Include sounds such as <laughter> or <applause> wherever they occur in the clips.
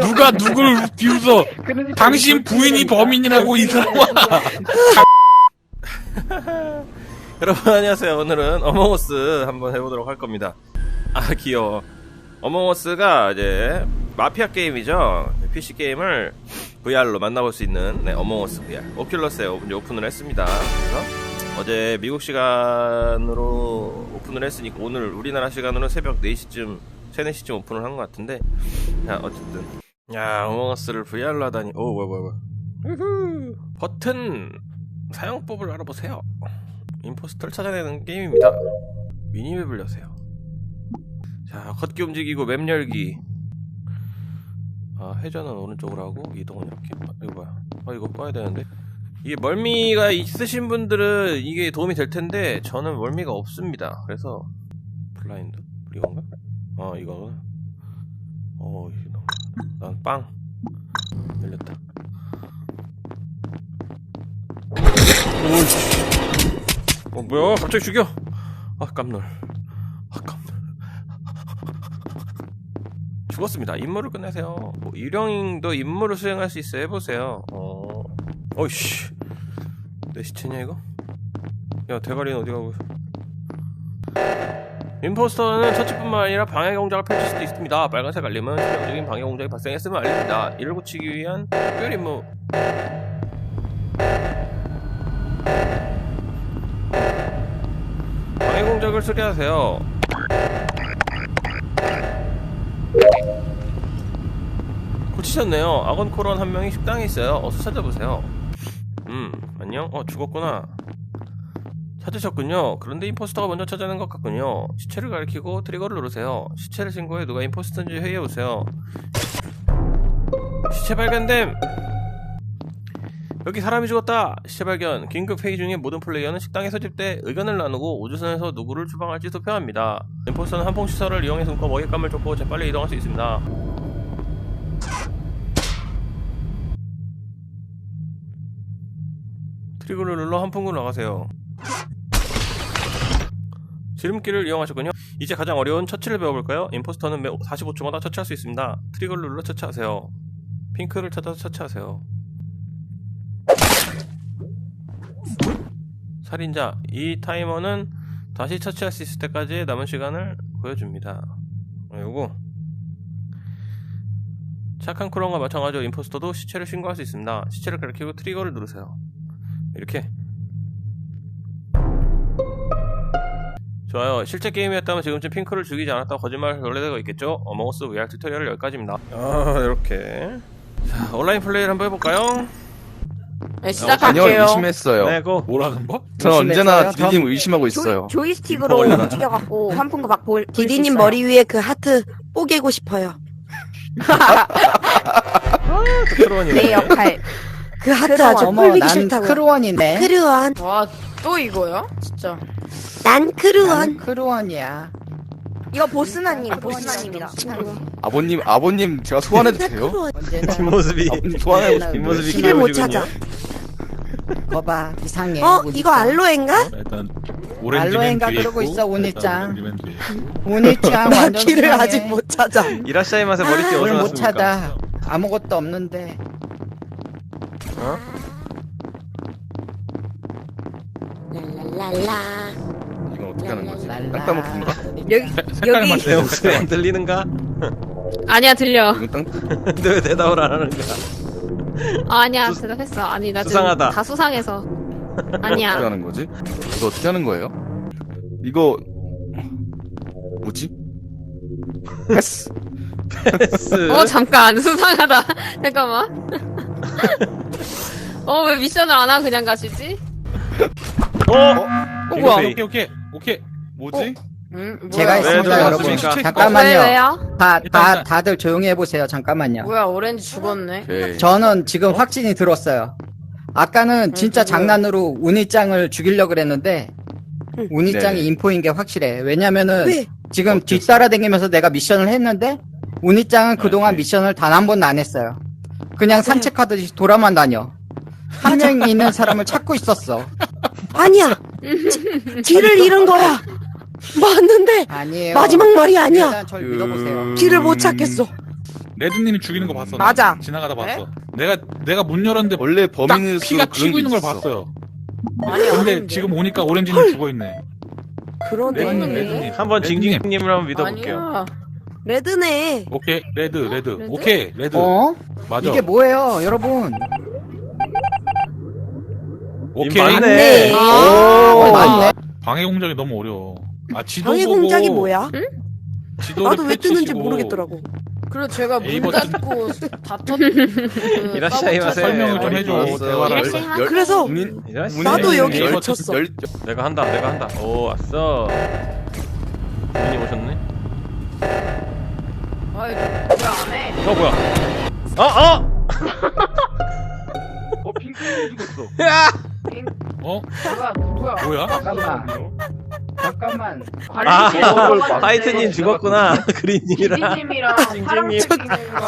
누가 누굴 비웃어? <laughs> 당신 부인이 범인이라고 이 사람아. <laughs> 여러분 안녕하세요. 오늘은 어몽어스 한번 해보도록 할 겁니다. 아 귀여워. 어몽어스가 이제 마피아 게임이죠. PC 게임을 VR로 만나볼 수 있는 네, 어몽어스 VR. 오큘러스에 이제 오픈 을 했습니다. 그래서 어제 미국 시간으로 오픈을 했으니까 오늘 우리나라 시간으로 새벽 4시쯤 3, 4시쯤 오픈을 한 것 같은데 자 어쨌든 야 어몽어스를 VR로 하다니 오 뭐야 뭐야 뭐야. 버튼 사용법을 알아보세요. 임포스터를 찾아내는 게임입니다. 미니맵을 여세요. 자, 걷기 움직이고 맵 열기. 아, 회전은 오른쪽으로 하고 이동은 이렇게. 아, 이거 뭐야? 아, 이거 꺼야 되는데. 이게 멀미가 있으신 분들은 이게 도움이 될 텐데 저는 멀미가 없습니다. 그래서 블라인드 이건가? 어, 이거구나. 어, 이거 너무- 난 빵. 열렸다. 오, 어 뭐야? 갑자기 죽여. 아 깜놀. 아 깜놀. 죽었습니다. 임무를 끝내세요. 뭐 일령도 임무를 수행할 수 있어 해보세요. 어. 어이씨. 내 시체냐 이거? 야 대가리는 어디 가고 있어 임포스터는 처치뿐만 아니라 방해 공작을 펼칠 수도 있습니다 빨간색 알림은 치명적인 방해 공작이 발생했음을 알립니다 이를 고치기 위한 특별 임무 방해 공작을 수리하세요. 고치셨네요. 악원 코런 한 명이 식당에 있어요. 어서 찾아보세요. 음, 안녕? 어, 죽었구나. 찾으셨군요. 그런데 임포스터가 먼저 찾아낸 것 같군요. 시체를 가리키고 트리거를 누르세요. 시체를 신고해 누가 임포스터인지 회의해보세요. 시체 발견됨! 여기 사람이 죽었다. 시체 발견. 긴급 회의 중에 모든 플레이어는 식당에 소집돼 의견을 나누고 우주선에서 누구를 추방할지 투표합니다. 임포스터는 한풍 시설을 이용해 숨고 먹잇감을 쫓고 재빨리 이동할 수 있습니다. 트리거를 눌러 한풍으로 나가세요. 지름길을 이용하셨군요. 이제 가장 어려운 처치를 배워볼까요? 임포스터는 매 45초마다 처치할 수 있습니다. 트리거를 눌러 처치하세요. 핑크를 찾아서 처치하세요. 살인자 이 타이머는 다시 처치할 수 있을 때까지의 남은 시간을 보여줍니다. 어, 요거 착한 크론과 마찬가지로 임포스터도 시체를 신고할 수 있습니다. 시체를 가리키고 트리거를 누르세요. 이렇게 좋아요. 실제 게임이었다면 지금쯤 핑크를 죽이지 않았다고 거짓말을 놀래되고 있겠죠? 어몽어스 VR 튜토리얼 여기까지입니다. 아 이렇게 자 온라인 플레이를 한번 해볼까요? 네, 시작할게요. 의심했어요. 네, 고. 뭐라는 거? 저는 언제나 의심했어요? 디님 의심하고 있어요. 조, 조이스틱으로 올려놔. 움직여갖고 환풍구 막 볼. 디디님 머리 위에 그 하트 뽀개고 싶어요. 내 역할. 그 하트 크루원. 아주 꼴보기 난 싫다고. 크루원이네. 크루원. 와, 또 이거요? 진짜. 난 나는 크루원. 크루원이야. 이거 보스나님, 보스나님이다. 아버님 아버님 제가 소환해도 돼요? 크루원. 언제나. <laughs> 뒷모습이 아버님 소환해도 맨날 뒷모습이 집을 못. 찾아. 거봐, 이상해. 어? 우리 이거 짱. 알로에인가? 일단 오렌지맨 뒤에 그러고 있고, 있어, 오니 일단 짱. 오렌지 맨 뒤에. 오니짱 나 완전 길을. 아직 못 찾아. 이라샤이 맛에 머리띠 뭘 어디 못 놨습니까? 찾아. 아무것도 없는데. 어? 랄랄라. 어떻게 하는 거지? 땅 따먹기인가? 여기, 색깔 여기. 내 목소리 안 들리는가? 아니야 들려. 이건 땅 <laughs> 왜 대답을 안 하는 거야? 아, 아니야 대답했어. 아니 나 지금 수상하다. 다 수상해서. 어떻게 아니야. 하는 거지? 이거 어떻게 하는 거예요? 이거 뭐지? 패스. 패스. 어 잠깐 수상하다. <laughs> 잠깐만. <laughs> 어 왜 미션을 안 하고 그냥 가시지? 어? 어 뭐야? 오케이 오케이 오케이. 뭐지? 음, 왜 제가 있습니다, 들어갔습니까? 여러분. 어, 왜 잠깐만요. 왜요? 다, 일단, 다, 일단. 다들 조용히 해보세요. 잠깐만요. 뭐야, 오렌지 죽었네. 오케이. 저는 지금 확신이 들었어요. 아까는 진짜 누구야? 장난으로 우니짱을 죽이려고 그랬는데, 응. 우니짱이 네네. 인포인 게 확실해. 왜냐면은, 왜? 지금 뒤따라다니면서 내가 미션을 했는데 우니짱은 그동안 네. 미션을 단 한 번도 안 했어요. 그냥 산책하듯이 돌아만 다녀. 한 명 있는 사람을 찾고 있었어. 아니야. 지- 길을 잃은 거야. 맞는데 아니에요. 마지막 말이 아니야. 일단 절 믿어보세요. 길을 못 찾겠어. 레드님이 죽이는 거 봤어. 나. 맞아. 지나가다 봤어. 내가 내가 문 열었는데 원래 딱 범인일수록 피가 치고 게 있는 걸 있어. 봤어요. 아니, 근데 아닌데. 지금 오니까 오렌지님 죽어 있네. 그러네. 레드님, 레드님. 한번 레드님. 징징님을 한번 믿어볼게요. 아니야. 레드네. 오케이 레드 레드. 레드? 오케이 레드. 어? 맞아. 이게 뭐예요, 여러분? 오케이. 맞네. 아, 어, 맞네. 방해 공작이 너무 어려워. 아 지도 방해 보고 공작이 뭐야? 지도를 나도 왜 뜨는지 모르겠더라고. 그리고 제가 문 에이. 닫고 다 터. 그 <laughs> 이라시아이 마세. 설명을 좀 해줘. 알았어. 대화를. 이라시아이 열- 그래서 문인- 이라시아이 나도. 여기 열- 갇혔어. 열- 내가 한다, 내가 한다. 오, 왔어. 분이 오셨네. 아이, 왜안 해? 어, 뭐야? 어, 어! 어 핑크님 <laughs> 죽었어. 야! 어 누가, 누구야? 뭐야? 잠깐만. 잠깐만. 아, 화이트님 죽었구나. <laughs> 그린님이랑. 징징님.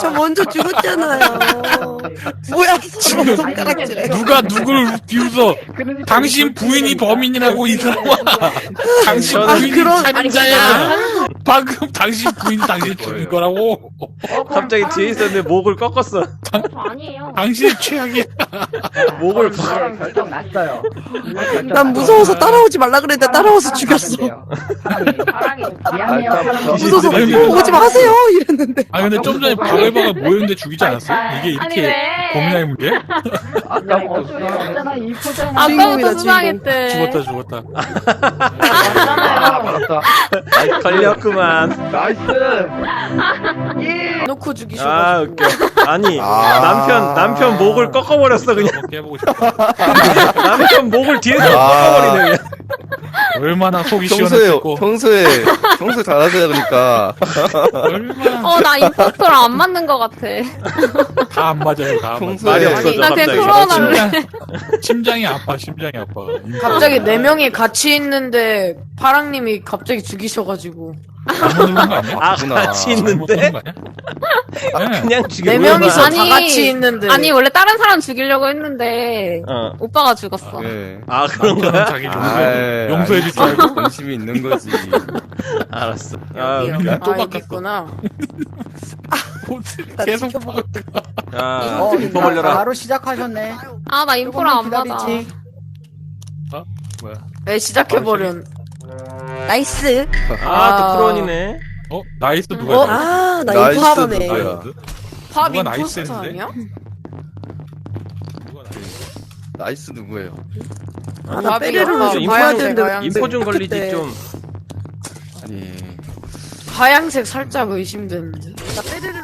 저 먼저 죽었잖아요. 뭐야? 서로 손가락질해. 누가 누굴 비웃어? 당신 부인이 범인이라고 이 사람아. 당신 저는- 부인이 그런- 살인자야. 방금 당신 부인이 당신 죽인 거라고. 갑자기 뒤에 있었는데 목을 꺾었어. 아니에요. 당신이 최악이야. <laughs> 목을 저랑 결정 났어요. 난 무서워서 따라오지 말라 그랬는데 따라와서 죽였어. 사랑이. 미안해요. 무서워서 오지 마세요 이랬는데. 아 근데 좀 전에 바글바글 모였는데 죽이지 않았어? 이게 아니, 이렇게 왜? 범인의 문제? 아까부터 이 포장. 아까부터 주인공이다, 수상했대. 죽었다 죽었다. 맞잖아요. 걸렸구만. 놓고 죽이셔. 아, 웃겨. 아니, 아. 남편, 남편 목을 꺾어버렸어, 그냥. 깨보고 싶다. <laughs> 남편 목을 뒤에서 아. 꺾어버리네, 그냥. 얼마나 속이 평소에 시원했고 평소에 평소에 잘하셔야 그러니까 얼마나 어, 나 임포스터랑 안 맞는 것 같아. 다 안 맞아요 다 안. 평소에 말이 없어져, 나 그냥 갑자기. 코로나 할래. 심장, 심장이 아파 심장이 아파. 갑자기 네 명이 같이 있는데 파랑님이 갑자기 죽이셔가지고 잘못 누른 거 아니야? 아, 그렇구나. 같이 잘못 있는데? 거 아니야? 네. 그냥 죽여. 네 명이서 아니, 다 같이 있는데 아니, 원래 다른 사람 죽이려고 했는데, 어. 오빠가 죽었어. 예. 아, 그런 남편은 거야? 자기 용서해 용서해 줄줄 알고 관심이 있는 거지. <laughs> 알았어. 아, 여기요. 우리는 또아 바꿨어. 여기 있구나 <laughs> 나 계속 지켜보고 아, 어, 인포 벌려라. 바로 시작하셨네. 아, 나 인포랑 안 조금만 맞아. 기다리지. 뭐야? 왜 시작해버린 나이스. <laughs> 아, 또 프로원이네. 어 나이스 누가? 어? 했어? 아, 나 나이스 임포스터네. 누구야? 나이스? 팝 누가 나이스 임포스터 했는데? 아니야? 누가 나이스? 나이스 누구예요? 아, 나 밥이 빼레를 없어. 좀 인포 봐야 좀- 되는데. 인포 좀 걸리지. 좀. 아니 하양색 살짝 의심되는데 나 빼레를